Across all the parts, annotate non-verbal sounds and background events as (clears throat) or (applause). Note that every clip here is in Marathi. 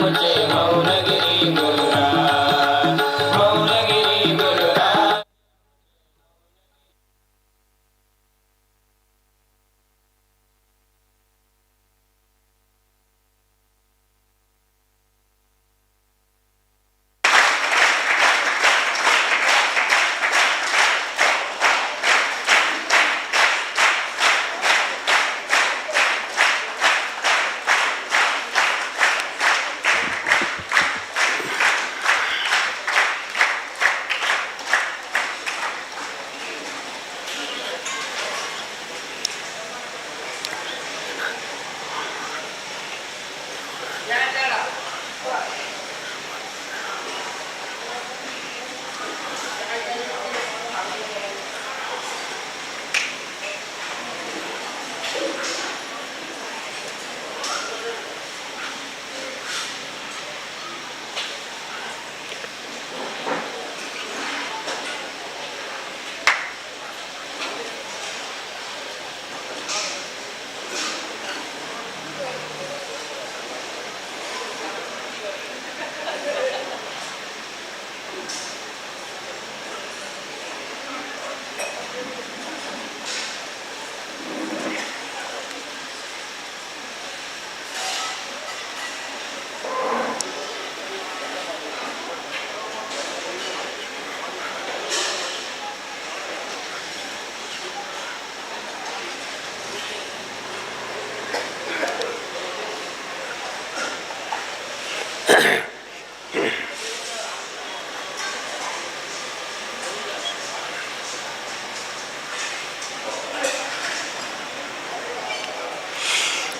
मुझे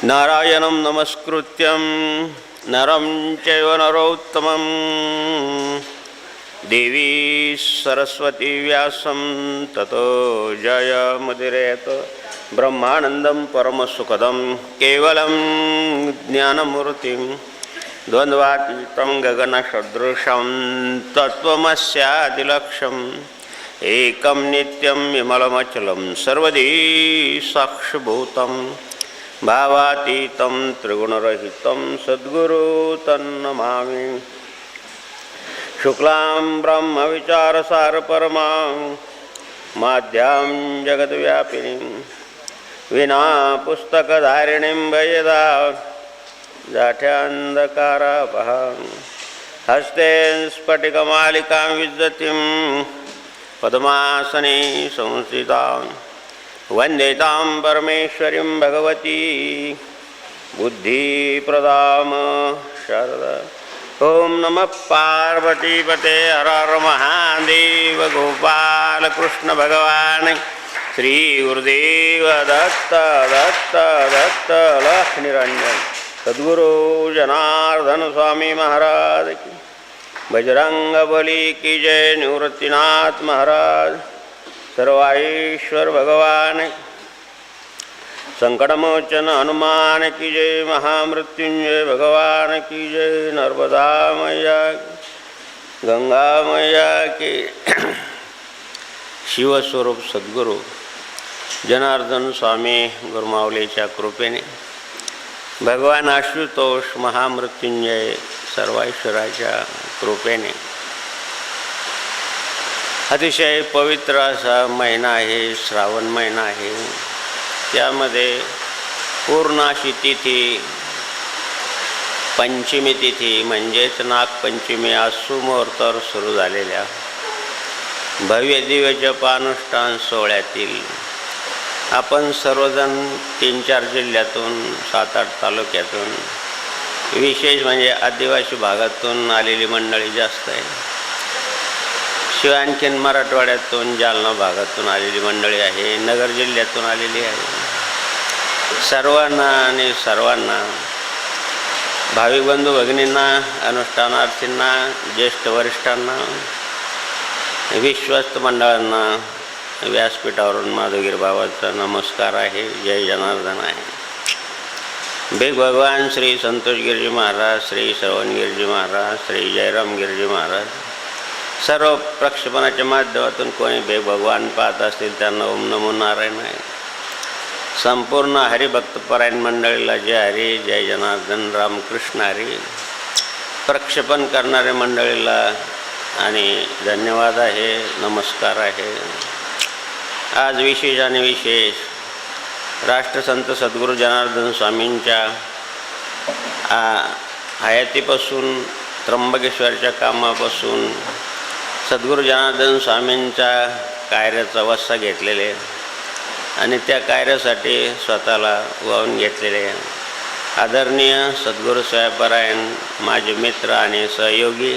नारायणं नमस्कृत्यं नरं चैव नरोत्तमं। देवी सरस्वती व्यासं ततो जयमुदिरेत ब्रह्मानन्दं परमसुखदं केवलं ज्ञानमूर्तिं। द्वन्द्वातीतं गगनसदृशं तत्त्वमस्यादिलक्ष्यम् एकं नित्यं विमलमचलं सर्वदी साक्षिभूतम् भावातीतं त्रिगुणरहितं सद्गुरु तन्नमामि। शुक्लां ब्रह्मविचारसारपरमां माध्यां जगद्व्यापिनीं विना पुस्तकधारिणीं भयदा जाठ्यान्धकारापहां हस्ते स्फटिकमालिकां विद्यतिं पद्मासने संस्थितां वन्देतां परमेश्वरीं भगवती। बुद्धिप्रदाम शरद। ॐ नमः पार्वतीपते हर हर महादेव गोपालकृष्णभगवान् श्रीगुरुदेव दत्त दत्त दत्त लक्ष्मीरञ्जन। सद्गुरु जनार्दन स्वामी महाराज की। बजरंग बली की जय निवृत्तीनाथ महाराज। सर्वाईश्वर भगवान संकटमोचन हनुमान की जय महामृत्युंजय भगवान की जय नर्मदा मैया गंगा मैया की। शिवस्वरूप सद्गुरू जनार्दन स्वामी गुरुमावलेच्या कृपेने भगवान आशुतोष महामृत्युंजय सर्वाईश्वराच्या कृपेने अतिशय पवित्र असा महिना आहे श्रावण महिना आहे. त्यामध्ये पूर्णाशी तिथी पंचमी तिथी म्हणजेच नागपंचमी आज सुमुहूर्तावर सुरू झालेल्या. भव्य दिव्य जपानुष्ठान सोहळ्यातील आपण सर्वजण तीन चार जिल्ह्यातून सात आठ तालुक्यातून विशेष म्हणजे आदिवासी भागातून आलेली मंडळी जास्त आहे. शिवाय आणखीन मराठवाड्यातून जालना भागातून आलेली मंडळी आहे नगर जिल्ह्यातून आलेली आहे. सर्वांना आणि सर्वांना भाविक बंधू भगिनींना अनुष्ठानार्थींना ज्येष्ठ वरिष्ठांना विश्वस्त मंडळांना व्यासपीठावरून माधुगीर बाबाचा नमस्कार आहे जय जनार्दन आहे. बिग भगवान श्री संतोष गिरजी महाराज श्री श्रवण गिरजी महाराज श्री जयराम गिरजी महाराज सर्व प्रक्षेपणाच्या माध्यमातून कोणी बे भगवान पाहत असतील त्यांना ओम नमो नारायण आहे. संपूर्ण हरिभक्तपरायण मंडळीला जय हरी जय जनार्दन रामकृष्ण हरी. प्रक्षेपण करणाऱ्या मंडळीला आणि धन्यवाद आहे नमस्कार आहे. आज विशेष आणि विशेष राष्ट्रसंत सद्गुरू जनार्दन स्वामींच्या आ, हयातीपासून त्र्यंबकेश्वरच्या कामापासून सद्गुरू जनार्दन स्वामींच्या कार्याचा वस्सा घेतलेले आणि त्या कार्यासाठी स्वतःला वाहून घेतलेले. आदरणीय सद्गुरू स्वयंपरायण माझे मित्र आणि सहयोगी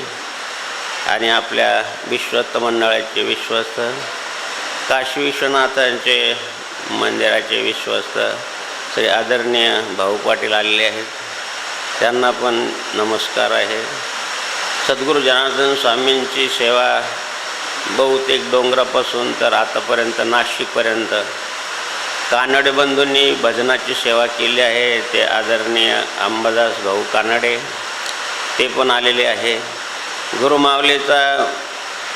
आणि आपल्या विश्वस्त मंडळाचे विश्वस्त काशी विश्वनाथांचे मंदिराचे विश्वस्त श्री आदरणीय भाऊ पाटील आलेले आहेत. त्यांना पण नमस्कार आहे. सद्गुरू जनार्दन स्वामींची सेवा बहुतेक डोंगरापासून तर आतापर्यंत नाशिकपर्यंत. कानडे बंधूंनी भजनाची सेवा केली आहे. ते आदरणीय अंबादास भाऊ कानडे ते पण आलेले आहे. गुरुमावलीचा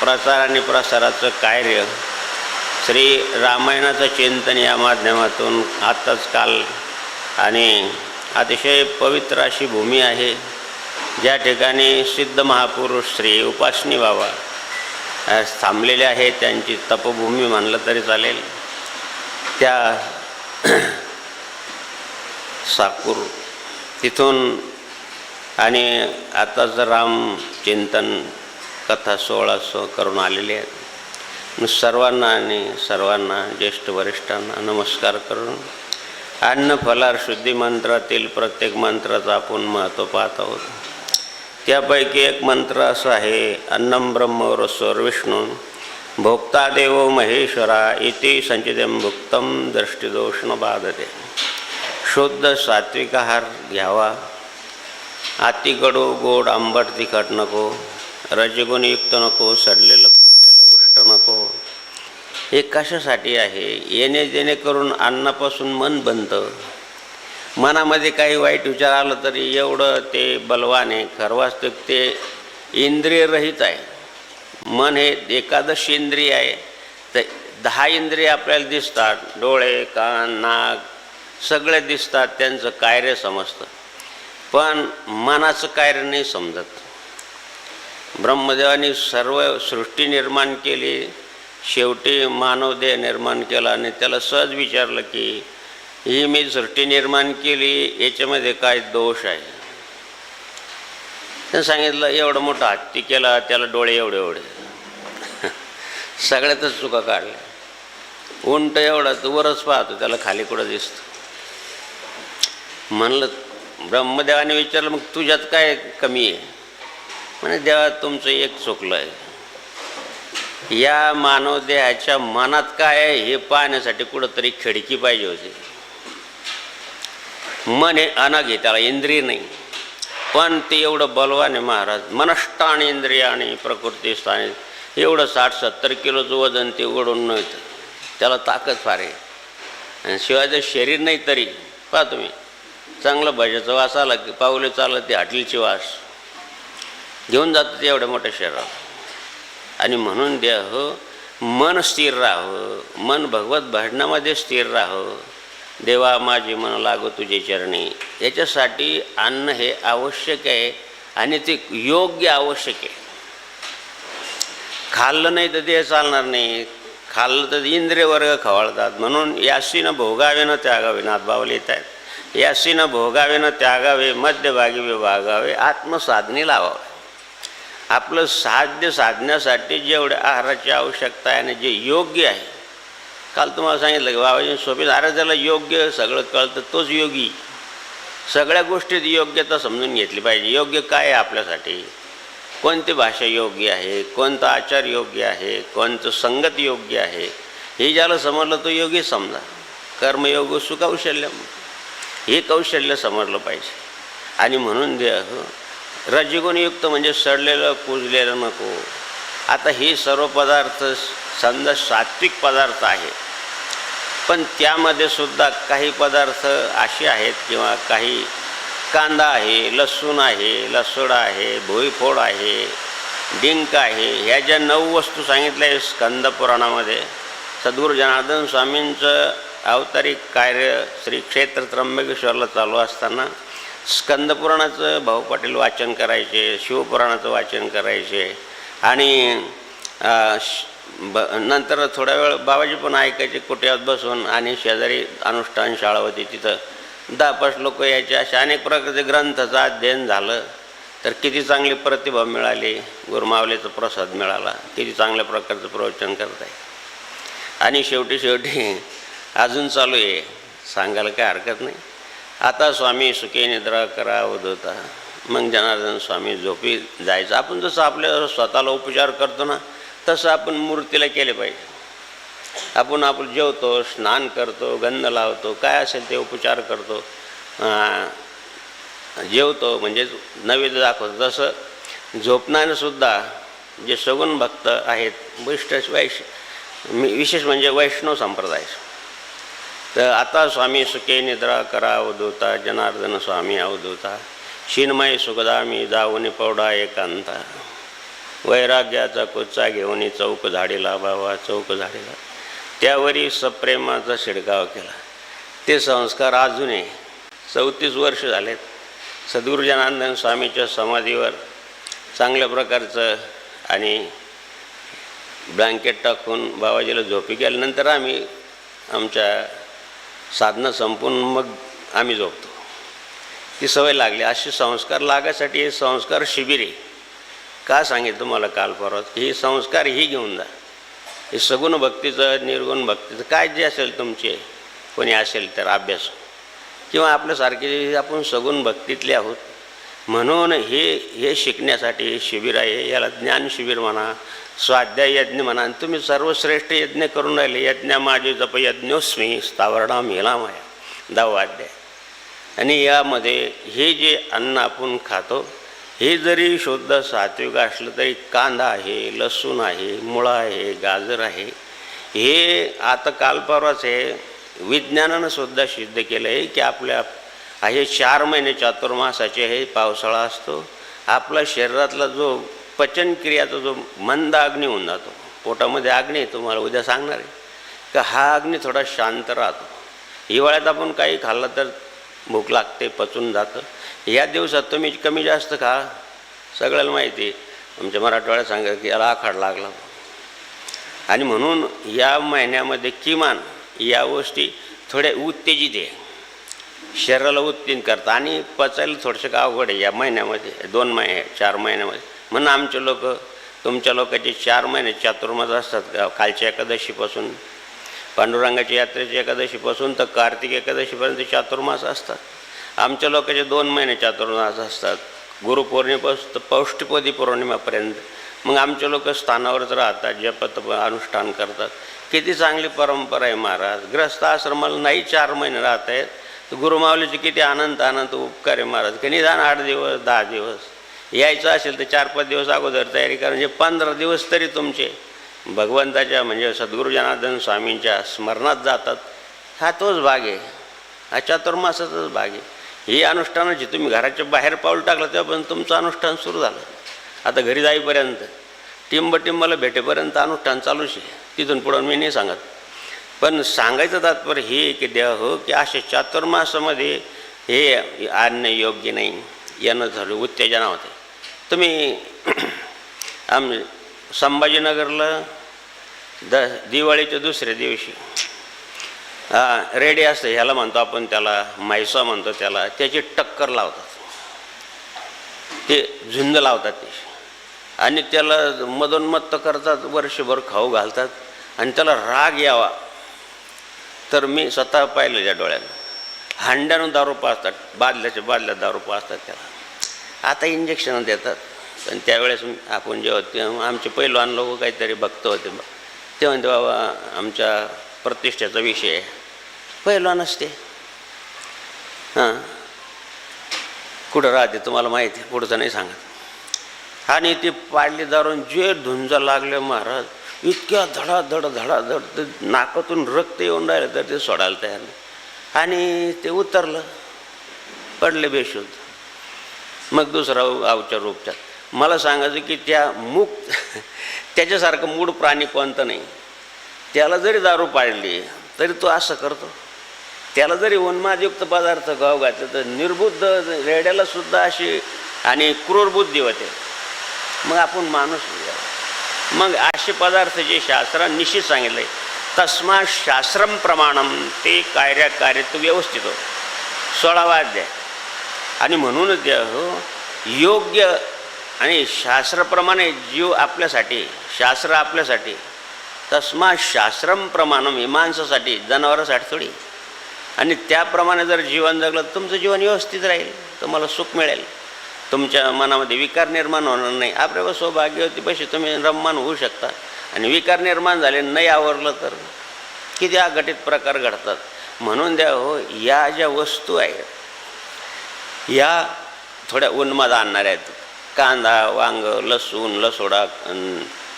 प्रचार आणि प्रसाराचं कार्य श्री रामायणाचं चिंतन या माध्यमातून आत्ताच काल आणि अतिशय पवित्र अशी भूमी आहे. ज्या ठिकाणी सिद्ध महापुरुष श्री उपासनी बाबा थांबलेले आहेत त्यांची तपभूमी म्हणलं तरी चालेल. त्या (clears throat) साकूर तिथून आणि आताच राम चिंतन कथा सोहळा सो करून आलेले आहेत. सर्वांना आणि सर्वांना ज्येष्ठ वरिष्ठांना नमस्कार करून अन्न फलार शुद्धी मंत्रातील प्रत्येक मंत्राचं आपण महत्त्व पाहत आहोत. त्यापैकी एक मंत्र असं आहे अन्नम ब्रह्म रसोर विष्णू भोक्ता देव महेश्वरा इति संचितम भुक्तम दृष्टीदोष न बाधते। शुद्ध सात्विक आहार घ्यावा अति कडू गोड आंबट तिखट नको रजगुणयुक्त नको सडलेलं फुललेलं उष्ट नको. हे कशासाठी आहे? येणे जेणे करून अन्नापासून मन बनतं? मनामध्ये काही वाईट विचार आलं तरी एवढं ते बलवान आहे ते इंद्रियरहित आहे. मन हे एकादश इंद्रिय आहे. तर दहा इंद्रिय आपल्याला दिसतात. डोळे कान नाक सगळे दिसतात त्यांचं कार्य समजतं. पण मनाचं कार्य नाही समजत. ब्रह्मदेवाने सर्व सृष्टी निर्माण केली. शेवटी मानवदेह निर्माण केला आणि त्याला सहज विचारलं की ही मी सृष्टी निर्माण केली याच्यामध्ये काय दोष आहे? त्यानं सांगितलं एवढं मोठं हत्ती केला त्याला डोळे एवढे एवढे. (laughs) सगळ्यातच चुका काढल्या. उंट एवढा तू वरच पाहतो त्याला खाली कुठं दिसतं? म्हणलं ब्रह्मदेवाने विचारलं मग तुझ्यात काय कमी आहे? म्हणे देवा तुमचं एक चुकलं आहे. या मानव देहाच्या मनात काय आहे हे पाहण्यासाठी कुठंतरी खिडकी पाहिजे होती. मन हे अनग आहे त्याला इंद्रिय नाही. पण ते एवढं बलवान आहे महाराज. मनष्टान इंद्रिय आणि प्रकृती स्थाने एवढं साठ सत्तर किलोचं वजन ते उघडून नव्हतं. त्याला ताकद फार आहे. आणि शिवाय जर शरीर नाही तरी पहा तुम्ही चांगलं भजाचं वास आला की पाऊले चाललं ते हटलीची वास. घेऊन जातं ते एवढ्या मोठ्या शरीरात आणि म्हणून द्या हो मन स्थिर राहावं मन भगवत भजनामध्ये स्थिर राहावं देवा माझे मन लागो तुझे चरणी. याच्यासाठी अन्न हे आवश्यक आहे आणि ते योग्य आवश्यक आहे. खाल्लं नाही तर ते चालणार नाही. खाल्लं तर इंद्रिय वर्ग खवळतात. म्हणून यासीनं भोगावे न त्यागावे नाथबावले येत आहेत. यासीनं भोगावे न त्यागावे मध्यभागी विभागावे आत्मसाधने लावावे. आपलं साध्य साधण्यासाठी जेवढ्या आहाराची आवश्यकता आहे आणि जे योग्य आहे काल तुम्हाला सांगितलं की बाबाजी स्वामी अरे योग्य सगळं कळतं तोच योगी. सगळ्या गोष्टीत योग्यता समजून घेतली पाहिजे. योग्य काय आहे आपल्यासाठी? कोणती भाषा योग्य आहे? कोणतं आचार योग्य आहे? कोणतं संगत योग्य आहे? हे ज्याला समजलं तो योगी समजा. कर्मयोग सुकौशल्यम हे कौशल्य समजलं पाहिजे. आणि म्हणून देह रजगुणयुक्त म्हणजे सडलेलं कुजलेलं नको. आता हे सर्व पदार्थ समजा सात्विक पदार्थ आहे. पण त्यामध्ये सुद्धा काही पदार्थ असे आहेत किंवा काही कांदा आहे लसूण आहे लसूण आहे भुईफोड आहे डिंक आहे. ह्या ज्या नऊ वस्तू सांगितल्या आहे स्कंद पुराणामध्ये सद्गुरू जनार्दन स्वामींचं अवतारिक कार्य श्री क्षेत्र त्र्यंबकेश्वरला चालू असताना स्कंदपुराणाचं भाऊ पाटील वाचन करायचे शिवपुराणाचं वाचन करायचे आणि श- ब नंतर थोड्या वेळ बाबाजी पण ऐकायचे कुट्यात बसून आणि शेजारी अनुष्ठान शाळा होती तिथं. दहा पाच लोक यायचे अशा अनेक प्रकारचे ग्रंथाचं अध्ययन झालं. तर किती चांगली प्रतिभा मिळाली गुरुमावलेचा प्रसाद मिळाला किती चांगल्या प्रकारचं प्रवचन करत आहे आणि शेवटी शेवटी अजून चालू आहे सांगायला काय हरकत नाही. आता स्वामी सुखे निद्रा करा होता मग जनार्दन स्वामी झोपी जायचं. आपण जसं आपल्या स्वतःला उपचार करतो ना तसं आपण मूर्तीला केले पाहिजे. आपण आपण जेवतो स्नान करतो गंध लावतो काय असेल ते उपचार करतो. जेवतो म्हणजे नैवेद्य दाखवतो. तसं झोपणारे जे सगुण भक्त आहेत वैष्ट वैश मी- विशेष म्हणजे वैष्णव संप्रदाय. तर आता स्वामी सुखे निद्रा करा अवधूता जनार्दन स्वामी अवधूता. शिन्मय सुखदामी जाऊन पौडा एकांता. वैराग्याचा कुच्चा घेऊन चौक झाडीला बाबा चौक झाडीला. त्यावरी सप्रेमाचा शिडकाव केला. ते संस्कार अजूनही चौतीस वर्ष झालेत. सद्गुरुजनांदन स्वामीच्या समाधीवर चांगल्या प्रकारचं आणि ब्लँकेट टाकून बाबाजीला झोपी गेल्यानंतर आम्ही आमच्या साधनं संपून मग आम्ही झोपतो. ती सवय लागली. असे संस्कार लागायसाठी हे संस्कार शिबिर आहे. का सांगितलं तुम्हाला काल परवा की हे संस्कार ही घेऊन जा. हे सगुण भक्तीचं निर्गुण भक्तीचं काय जे असेल तुमचे कोणी असेल तर अभ्यास. किंवा आपल्यासारखे आपण सगुण भक्तीतले आहोत. म्हणून हे हे शिकण्यासाठी हे शिबिर आहे. याला ज्ञान शिबिर म्हणा स्वाध्याय यज्ञ म्हणा आणि तुम्ही सर्वश्रेष्ठ यज्ञ करून राहिले. यज्ञ माझे जप यज्ञोस्मी स्थावरणाम हेला माया. दहावा अध्याय. आणि यामध्ये हे जे अन्न आपण खातो हे जरी शुद्ध सात्विक असलं तरी कांदा आहे लसूण आहे मुळा आहे गाजर आहे हे आता काल परवाच हे विज्ञानानं सुद्धा सिद्ध केलं आहे की आपल्या हे चार महिने चातुर्मासाचे हे पावसाळा असतो. आपला शरीरातला जो पचनक्रियाचा जो मंद अग्नी होऊन जातो. पोटामध्ये अग्नी आहे, तुम्हाला उद्या सांगणार आहे. का हा अग्नी थोडा शांत राहतो. हिवाळ्यात आपण काही खाल्लं तर भूक लागते पचून जातं. या दिवसात तुम्ही कमी जास्त खा. सगळ्याला माहिती आहे. आमच्या मराठवाड्यात सांगा की याला आखाड लागला. आणि म्हणून या महिन्यामध्ये किमान या गोष्टी थोड्या उत्तेजित आहे. शरीराला उत्तीर्ण करतं. आणि पचायला थोडंसं का अवघड आहे या महिन्यामध्ये? दोन महिने चार महिन्यामध्ये. म्हणून आमचे लोक तुमच्या लोकांचे चार महिने चातुर्मास असतात. का कालच्या एकादशीपासून. पांडुरंगाच्या यात्रेची एकादशीपासून तर कार्तिक एकादशीपर्यंत चातुर्मास असतात. आमच्या लोकांचे दोन महिने चातुर्मास असतात. गुरुपौर्णिमेपासून तर पौष्टिपदी पौर्णिमापर्यंत. मग आमचे लोक स्थानावरच राहतात जपत अनुष्ठान करतात. किती चांगली परंपरा आहे महाराज. ग्रस्त आश्रमाला नाही चार महिने राहत आहेत. तर गुरुमावलीचे किती आनंद आनंद उपकार आहे महाराज. की निदान आठ दिवस दहा दिवस. यायचं असेल तर चार पाच दिवस अगोदर तयारी करा. म्हणजे पंधरा दिवस तरी तुमचे भगवंताच्या म्हणजे सद्गुरू जनार्दन स्वामींच्या स्मरणात जातात. हा तोच भाग आहे. हा चातुर्मासाचाच भाग आहे. ही अनुष्ठानाची तुम्ही घराच्या बाहेर पाऊल टाकलं तेव्हापर्यंत तुमचं अनुष्ठान सुरू झालं. आता घरी जाईपर्यंत टिंब टिंबाला भेटेपर्यंत अनुष्ठान चालूच आहे. तिथून पुढं मी नाही सांगत. पण सांगायचं तात्पर्य हे की देह हो की अशा चातुर्मासामध्ये हे आणणं योग्य नाही. यानं झालं उत्तेजना होते. तुम्ही (clears throat) आम संभाजीनगरला द दिवाळीच्या दुसऱ्या दिवशी. हा रेडी असतं ह्याला म्हणतो आपण त्याला मैसा म्हणतो त्याला त्याची टक्कर लावतात. ते झुंज लावतात ते. आणि त्याला मदोन्मत्त करतात वर्षभर खाऊ घालतात आणि त्याला राग यावा. तर मी स्वतः पाहिलं त्या डोळ्यानं हांड्यानं दारू पाजतात बादल्याच्या बादल्या दारू पाजतात त्याला. आता इंजेक्शन देतात. पण त्यावेळेस आपण जेव्हा ते आमचे पैलवान लोक काहीतरी भक्त होते. ते म्हणते बाबा आमच्या प्रतिष्ठेचा विषय आहे. पैलवान असते. हां. कुठं राहते तुम्हाला माहिती आहे? पुढचं नाही सांगत. आणि ते पाडले दारून जे धुंजा लागले महाराज. इतक्या धडाधड धडाधड ते नाकातून रक्त येऊन राहिलं तर ते सोडायला तयार नाही. आणि ते उतरलं. पडले बेशुद्ध. मग दुसरा अवचार उपचार. मला सांगायचं की त्या मुक्त त्याच्यासारखं मूळ प्राणी कोणतं नाही. त्याला जरी दारू पाडली तरी तो असं करतो. त्याला जरी उन्मादयुक्त पदार्थ गाव घातलं तर निर्बुद्ध रेड्याला सुद्धा अशी आणि क्रूर बुद्धी होते. मग आपण माणूस मग असे पदार्थ जे शास्त्राने निश्चित सांगितले तस्मा शास्त्रम प्रमाणम ते कार्या कार्य व्यवस्थित हो. सोळावा अध्याय. आणि म्हणूनच द्या हो योग्य आणि शास्त्राप्रमाणे जीव आपल्यासाठी शास्त्र आपल्यासाठी तस्मा शास्त्रम प्रमाणम ही माणसासाठी जनावरासाठी थोडी. आणि त्याप्रमाणे जर जीवन जगलं तुमचं जीवन व्यवस्थित राहील तुम्हाला सुख मिळेल. तुमच्या मनामध्ये विकार निर्माण होणार नाही. आपल्या सौभाग्यवती पैसे तुम्ही रममान होऊ शकता. आणि विकार निर्माण झाले नाही आवरलं तर किती अघटित प्रकार घडतात. म्हणून द्या हो या ज्या वस्तू आहेत या थोड्या उन्माद आणणाऱ्या आहेत. कांदा वांग लसूण लसोडा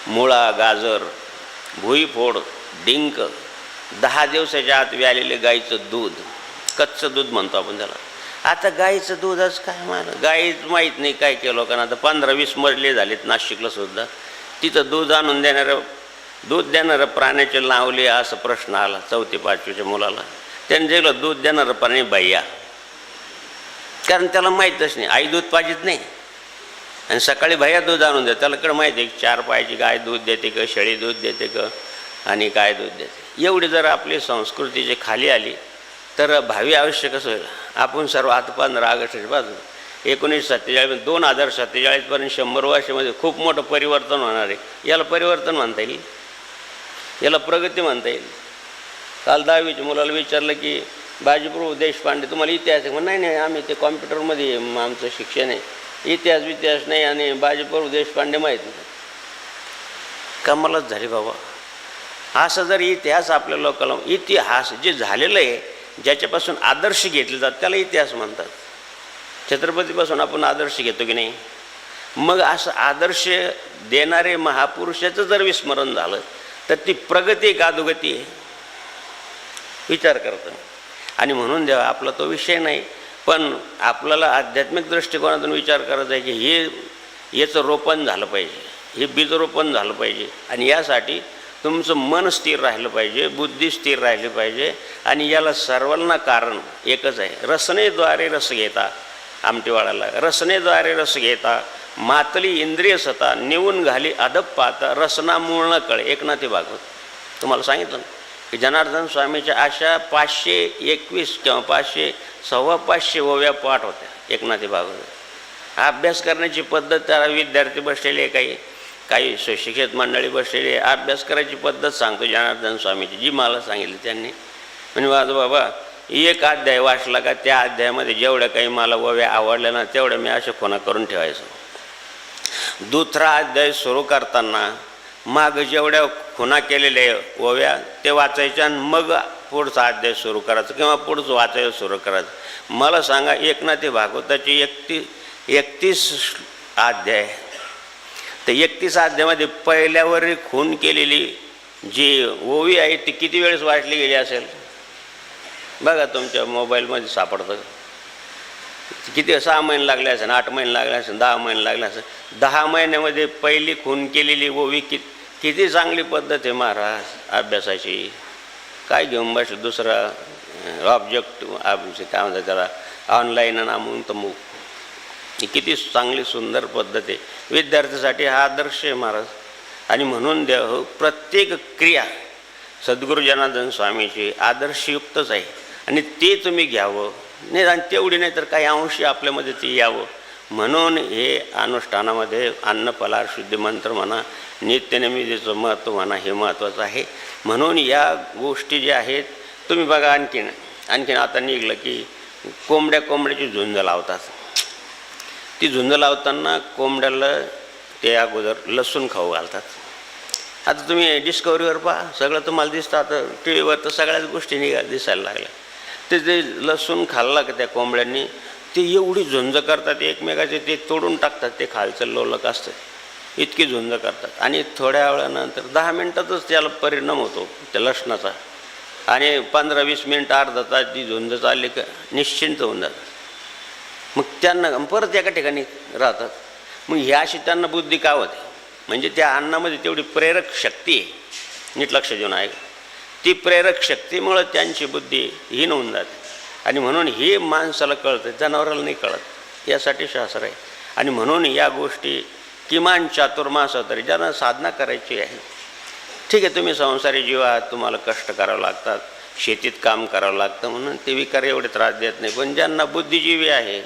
मुळा गाजर भुईफोड डिंक दहा दिवसाच्या आत व्यालेले गाईचं दूध कच्चं दूध म्हणतो आपण त्याला. आता गाईचं दूधच काय मान गाईच माहीत नाही काय केलं लोकांना. आता पंधरा वीस मजले झालेत नाशिकला सुद्धा. तिथं दूध आणून देणारं दूध देणारं प्राण्याचे लावले असं प्रश्न आला चौथी पाचवीच्या मुलाला. त्याने जेवलं दूध देणारं प्राणी भैया. कारण त्याला माहीतच नाही. आई दूध पाहिजेत नाही. आणि सकाळी भैया दूध आणून देत त्याला कडं माहिती आहे चार पायाची गाय दूध देते का शेळी दूध देते का आणि काय दूध देते. एवढी जर आपली संस्कृती जी खाली आली तर भावी आयुष्य कसं होईल? आपण सर्व आतपान पंधरा ऑगस्टच्या बाजू एकोणीसशे सत्तेचाळीस दोन हजार सत्तेचाळीसपर्यंत शंभर वर्षामध्ये खूप मोठं परिवर्तन होणार आहे. याला परिवर्तन म्हणता येईल? याला प्रगती म्हणता येईल? काल दहावीच मुलाला विचारलं की बाजीप्रभू देशपांडे तुम्हाला इतिहास आहे. नाही नाही आम्ही ते कॉम्प्युटरमध्ये आमचं शिक्षण आहे. इतिहास वितिहास नाही आणि बाजीप्रभू देशपांडे माहीत नाही. कमालच झाली बाबा. असा जर इतिहास आपल्या लोकांना इतिहास जे झालेलं आहे ज्याच्यापासून आदर्श घेतले जातात त्याला इतिहास म्हणतात. छत्रपतीपासून आपण आदर्श घेतो की नाही? मग असं आदर्श देणारे महापुरुषाचं जर विस्मरण झालं तर ती प्रगती गादोगती आहे. विचार करतं. आणि म्हणून द्यावा आपला तो विषय नाही. पण आपल्याला आध्यात्मिक दृष्टिकोनातून विचार करायचा आहे की हे याचं रोपण झालं पाहिजे हे बीजरोपण झालं पाहिजे आणि यासाठी तुमचं मन स्थिर राहिलं पाहिजे बुद्धी स्थिर राहिली पाहिजे आणि याला सर्वांना कारण एकच आहे. रसनेद्वारे रस घेता आमटीवाळाला रसनेद्वारे रस घेता मातली इंद्रिय सता नेऊन घाली अदप पाहता रसना मूळ न कळे. एकनाथी भागवत. तुम्हाला सांगितलं जनार्दन स्वामीच्या अशा पाचशे एकवीस किंवा पाचशे सव्वा पाचशे ओव्या पाठ होत्या एकनाथी भागवत अभ्यास करण्याची पद्धत त्याला विद्यार्थी बसलेले आहे काही काही सुशिक्षित मंडळी बसलेली आहे. अभ्यास करायची पद्धत सांगतो जनार्दन स्वामीची जी मला सांगितली त्यांनी. म्हणजे माझं बाबा एक अध्याय वाचला का त्या अध्यायामध्ये जेवढ्या काही मला ओव्या आवडल्या ना तेवढ्या मी अशा खोना करून ठेवायचो. दुसरा अध्याय सुरू करताना माग जेवढ्या खुना केलेल्या ओव्या ते वाचायच्या आणि मग पुढचा अध्याय सुरू करायचं किंवा पुढचं वाचायला सुरू करायचं. मला सांगा एकनाथी भागवताची एकतीस एकतीस अध्याय. तर एकतीस अध्यायामध्ये पहिल्यावर खून केलेली जी ओवी आहे ती किती वेळेस वाटली गेली असेल? बघा तुमच्या मोबाईलमध्ये सापडतं. किती सहा महिने लागले असेल आठ महिने लागले असेल दहा महिने लागले असेल. दहा महिन्यामध्ये पहिली खून केलेली ओवी किती? किती चांगली पद्धत आहे महाराज अभ्यासाची. काय घेऊन बसलं? दुसरा ऑब्जेक्ट काय म्हणतात त्याला? ऑनलाईन नामून तमूक. ही किती चांगली सुंदर पद्धत आहे. विद्यार्थ्यासाठी हा आदर्श आहे महाराज. आणि म्हणून देव हो, प्रत्येक क्रिया सद्गुरू जनार्दन स्वामीची आदर्शयुक्तच आहे. आणि ते तुम्ही घ्यावं. नाही आणि तेवढी नाही तर काही अंशी आपल्यामध्ये ते यावं. म्हणून हे अनुष्ठानामध्ये अन्नफलार शुद्धी मंत्र म्हणा नित्यनिमितीचं महत्त्व म्हणा हे महत्त्वाचं आहे. म्हणून या गोष्टी ज्या आहेत तुम्ही बघा आणखीन आणखीन आता निघलं की कोंबड्या कोंबड्याची झुंज लावतात. ती झुंज लावताना कोंबड्याला ते अगोदर लसूण खाऊ घालतात. आता तुम्ही डिस्कवरीवर पहा सगळं तुम्हाला दिसतं. आता टी व्हीवर तर सगळ्याच गोष्टी निघा दिसायला लागल्या. ते जे लसूण खाल्ला का त्या कोंबड्यांनी ते एवढी झुंज करतात एकमेकाचे ते तोडून टाकतात ते खालचं लोलक असतं. इतकी झुंज करतात. आणि थोड्या वेळानंतर दहा मिनटातच त्याला परिणाम होतो त्या लसणाचा. आणि पंधरा वीस मिनटं अर्धा तास ती झुंज चालली का निश्चिंत होऊन जातात मग त्यांना परत एका ठिकाणी राहतात. मग ह्या अशी त्यांना बुद्धी का होते? म्हणजे त्या अन्नामध्ये तेवढी प्रेरक शक्ती आहे नीट लक्ष देऊन आहे ती प्रेरक शक्तीमुळं त्यांची बुद्धी हीन होऊन जाते. आणि म्हणून हे माणसाला कळतं जनावराला नाही कळत. यासाठी शास्त्र आहे. आणि म्हणून या गोष्टी किमान चातुर्मास तरी ज्यांना साधना करायची आहे. ठीक आहे तुम्ही संसारी जीव आहात तुम्हाला कष्ट करावं लागतात शेतीत काम करावं लागतं म्हणून ते विकार एवढे त्रास देत नाही. पण ज्यांना बुद्धिजीवी आहे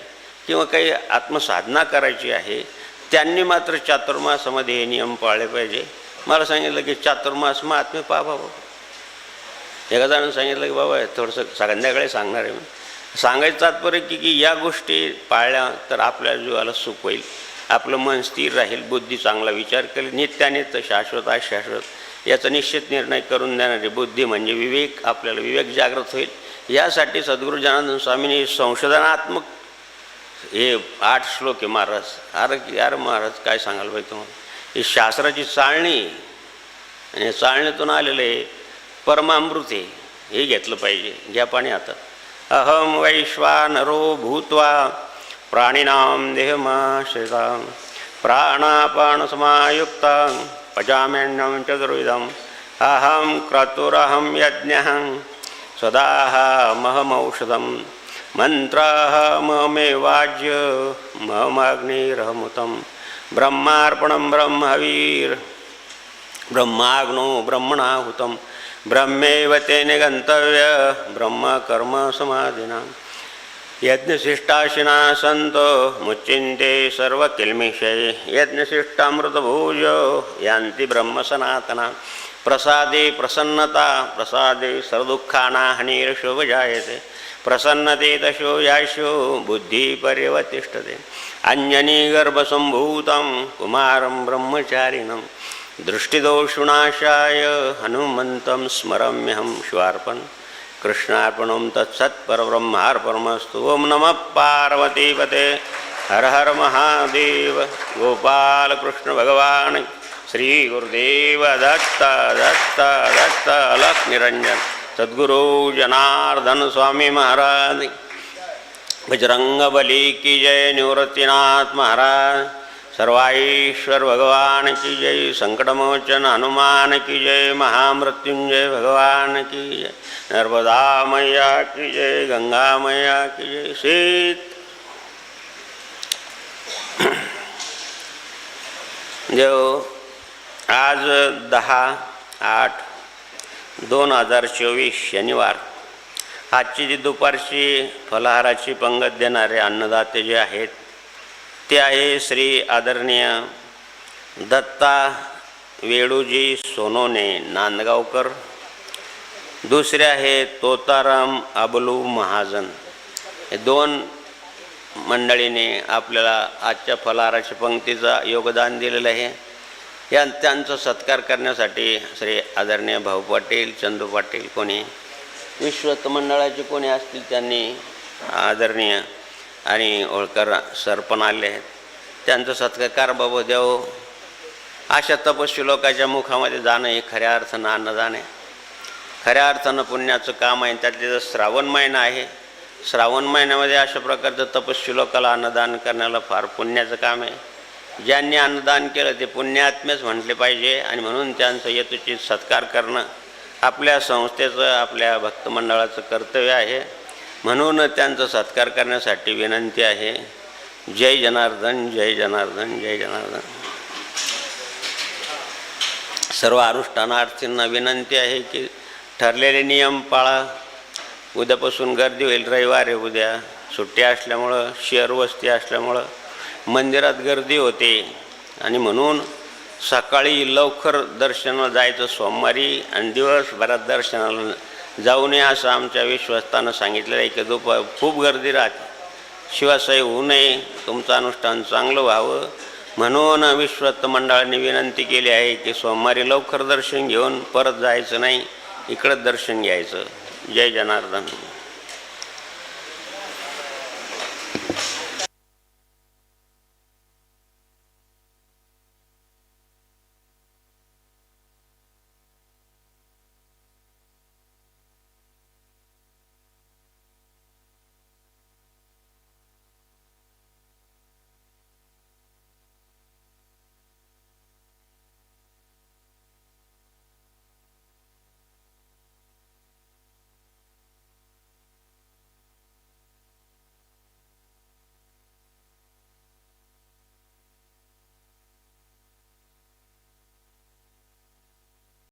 किंवा काही आत्मसाधना करायची आहे त्यांनी मात्र चातुर्मासामध्ये हे नियम पाळले पाहिजे. मला सांगितलं की चातुर्मास मग आत्मे पा बाबा एका जणांनी सांगितलं की बाबा थोडंसं संध्याकाळी सांगणार आहे मी. सांगायचं तात्पर्य की की या गोष्टी पाळल्या तर आपल्या जीवाला सुख होईल. आपलं मन स्थिर राहील बुद्धी चांगला विचार करेल नित्यानित्य शाश्वत अशाश्वत याचा निश्चित निर्णय करून देणारी बुद्धी म्हणजे विवेक आपल्याला विवेक जागृत होईल. यासाठी सद्गुरू जनार्दन स्वामींनी संशोधनात्मक हे आठ श्लोक आहे महाराज अरे यार महाराज काय सांगाल पाहिजे तुम्हाला? ही शास्त्राची चाळणी आणि या चाळणीतून आलेलं आहे परमामृत आहे हे घेतलं पाहिजे. घ्या पाणी आता. अहम वैश्वानरो भूत्वा प्राणिनां देहमाश्रिता प्राणापानसमायुक्ता पजाम्यन्नं च अहं क्रतुरहं यज्ञः सदाहमहमौषधं मन्त्राः ममेवाज्य ममग्निरहमुतं ब्रह्मार्पणं ब्रह्मवीर् ब्रह्माग्नो ब्रह्मणाहुतं ब्रह्मेव तेन गन्तव्य ब्रह्मकर्म यज्ञशिष्टाशिना यज्ञशिष्टाशिना सन्तो मुच्चिन्ते सर्वकिल्मिषये यज्ञशिष्टामृतभूज यान्ति ब्रह्मसनातना। प्रसादे प्रसन्नता प्रसादे सर्वदुःखाना हानिरशोभ जायते। प्रसन्नते दशो याशो बुद्धिपर्यवतिष्ठते अन्यनी गर्भसम्भूतं कुमारं ब्रह्मचारिणं। दृष्टिदोषुणाशाय हनुमन्तं स्मरम्यहं श्वार्पन्। कृष्णार्पणं तत्सत्परब्रह्मार्पणमस्तु। ॐ नमः पार्वतीपते। हर हर महादेव। गोपालकृष्णभगवान् श्रीगुरुदेव दत्त दत्त दत्त लक्ष्मीरंजन सद्गुरु जनार्दन स्वामी महाराज। बजरंग बली की जय निवृत्तीनाथ महाराज। सर्वाईश्वर भगवान की जय संकटमोचन हनुमान की जय महामृत्युंजय भगवान की जय नर्मदा मैया की जय गंगा मैया की जय शीत देव आज दहा आठ दोन हजार चोवीस शनिवार आजची जी दुपारची फलाहाराची पंगत देणारे अन्नदाते जे आहेत ते आहे श्री आदरणीय दत्ता वेळूजी सोनोने नांदगावकर. दुसरे आहे तोताराम अबलू महाजन. हे दोन मंडळीने आपल्याला आजच्या फलाहाराच्या पंक्तीचं योगदान दिलेलं आहे. या त्यांचा सत्कार करण्यासाठी श्री आदरणीय भाऊ पाटील चंदू पाटील कोणी विश्वत मंडळाचे कोणी असतील त्यांनी आदरणीय आणि होळकर सर पण आले आहेत. त्यांचा सत्कार बाबा देव. अशा तपस्वी लोकांच्या मुखामध्ये जाणं हे खऱ्या अर्थानं अन्नदान आहे. खऱ्या अर्थानं पुण्याचं काम आहे त्यातले जर श्रावण महिना आहे श्रावण महिन्यामध्ये अशा प्रकारचं तपस्वी लोकाला अन्नदान करण्याला फार पुण्याचं काम आहे. ज्यांनी अन्नदान केलं ते पुण्यात्मेच म्हटले पाहिजे आणि म्हणून त्यांचं येतुचित सत्कार करणं आपल्या संस्थेचं आपल्या भक्तमंडळाचं कर्तव्य आहे. म्हणून त्यांचा सत्कार करण्यासाठी विनंती आहे. जय जनार्दन जय जनार्दन जय जनार्दन. सर्व अनुष्ठानार्थींना विनंती आहे की ठरलेले नियम पाळा. उद्यापासून गर्दी होईल रविवार आहे उद्या. सुट्टी असल्यामुळं शहर वस्ती असल्यामुळं मंदिरात गर्दी होते. आणि म्हणून सकाळी लवकर दर्शनाला जायचं सोमवारी आणि दिवसभरात दर्शनाला जाऊ नये असं आमच्या विश्वस्तानं सांगितलेलं आहे की दुपार खूप गर्दी राहते. शिवासाई होऊ नये तुमचं अनुष्ठान चांगलं व्हावं. म्हणून विश्वस्त मंडळाने विनंती केली आहे की सोमवारी लवकर दर्शन घेऊन परत जायचं नाही इकडंच दर्शन घ्यायचं. जय जनार्दन.